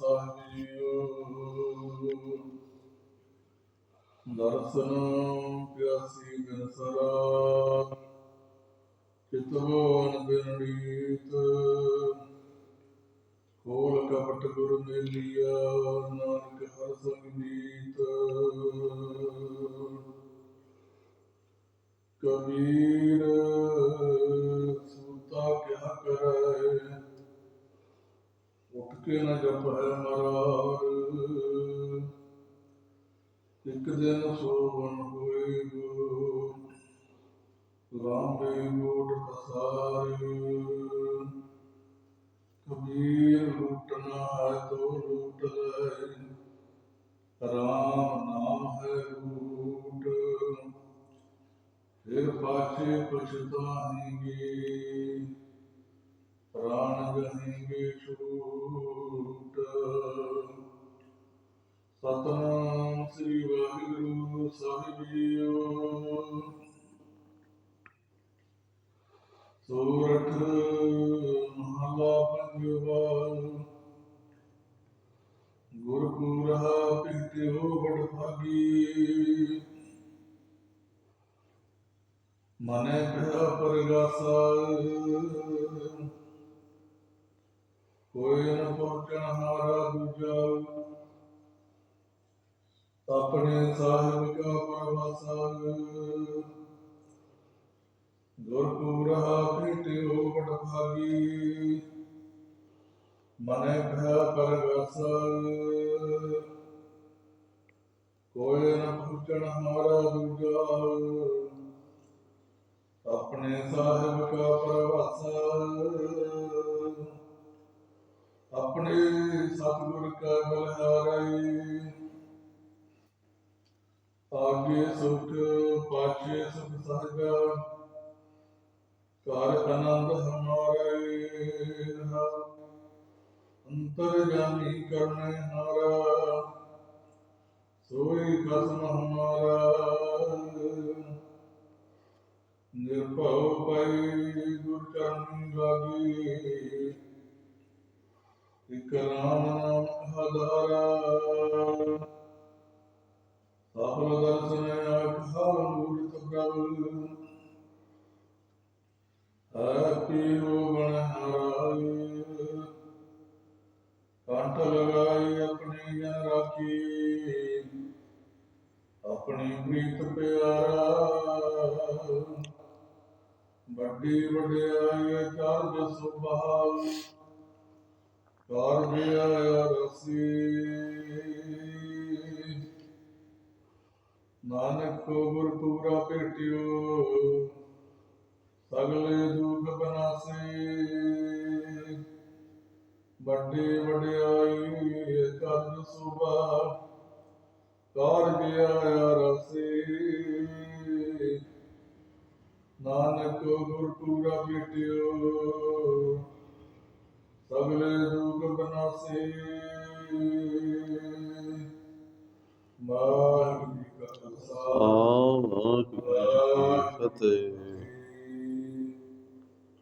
ਸਾਹਿਬ ਦਰਸ਼ਨ ਪਿਆਸੀ ਬਿਨ ਸਰਾ ਚਿਤਵਨ ਬਿਨ ਰੀਤ ਕਪਟ ਗੁਰ ਮੇਲੀਆ ਨਾਨਕ ਹਰ ਸੰਗੀਤ ਕਬੀਰ ਉੱਠ ਕੇ ਮਰਾਰ। ਇੱਕ ਦਿਨ ਸੋਵਨ ਹੋਏ ਗੋ ਲਾਂਬੇ ਗੋਟ ਪਸਾਰੇ। ਕਬੀਰ ਲੁੱਟਣਾ ਹੈ ਤੋ ਲੁੱਟ ਲੈ, ਰਾਮ ਨਾਮ ਹੈ ਰੂਟ ਫਿਰ ਪਾਛੇ ਪਛਤਾਏਂਗੇ ਪ੍ਰਾਣ ਗਹੇਂਗੇ ਸਤਨਾਮ ਸ੍ਰੀ ਵਾਹਿਗੁਰੂ ਸਾਹਿਬ ਜੀਓ ਸੂਰਠ ਮਹਲਾ ਪੰਜਵਾ ਗੁਰਪੂਰਾ ਪਿੰਤਿਓ ਬੜ ਭਾਗੀ ਮਨੇ ਪਿਆ ਪਰਗਾਸਾ ਕੋਈ ਨ ਪਹੁੰਚਣ ਹਾਰਾ ਦੂਜਾ ਆਪਣੇ ਸਾਹਿਬ ਕਾ ਪਰਵਾਸਾ ਗੁਰਪੂਰਾ ਭੇਟਿਓ ਬੜ ਮਨੇ ਭੈ ਪਰਗਾਸਾ ਕੋਈ ਨ ਪਹੁੰਚਣ ਹਾਰਾ ਦੂਜਾ ਆਪਣੇ ਸਾਹਿਬ ਕਾ ਪਰਵਾਸਾ ਆਪਣੇ ਸਤਿਗੁਰ ਕਾ ਬਲਿਹਾਰੀ ਆਗੇ ਸੁਖ, ਪਾਛੇ ਸੁਖ ਸਹਜਾ ਕਰ ਆਨੰਦ ਹਮਾਰੇ ਅੰਤਰ ਜਾਮੀ ਕਰਨੇ ਹਾਰਾ। ਸੋਈ ਕਸਮ ਹਮਾਰਾ। ਨਿਰਭਉ ਪਈ ਗੁਰ ਚਰਨ ਲਾਗੀ ਇਕ ਰਾਮ ਨਾਮ ਆਧਾਰਾ ਆਪੀ ਹੋ ਬਣ ਹਾਰਾਏ ਕੰਠ ਲਗਾਈ ਆਪਣੀ ਜਨ ਰਾਖੀ ਆਪਣੀ ਪ੍ਰੀਤ ਪਿਆਰਾ ਵੱਡੀ ਵਡਿਆਈ ਕਾਰਜ ਸੁਭਾਵ ਕਾਰਜ ਆਇਆ ਰਸੀ ਨਾਨਕ ਕੋ ਗੁਰ ਪੂਰਾ ਭੇਟਿਓ ਸਗਲੇ ਦੁਖ ਬਨਾਸੇ। ਵੱਡੀ ਵਡਿਆਈ ਕਾਰਜ ਸੁਭਾਵ ਕਾਰਜ ਆਇਆ ਰਸੀ। ਨਾਨਕ ਗੁਰ ਪੂਰਾ ਭੇਟਿਓ ਸਗਲੇ ਦੁਖ ਬਨਾਸੇ। ਵਾਹਿਗੁਰੂ ਕਾ ਖਾਲਸਾ। ਵਾਹਿਗੁਰੂ ਫਤਿਹ।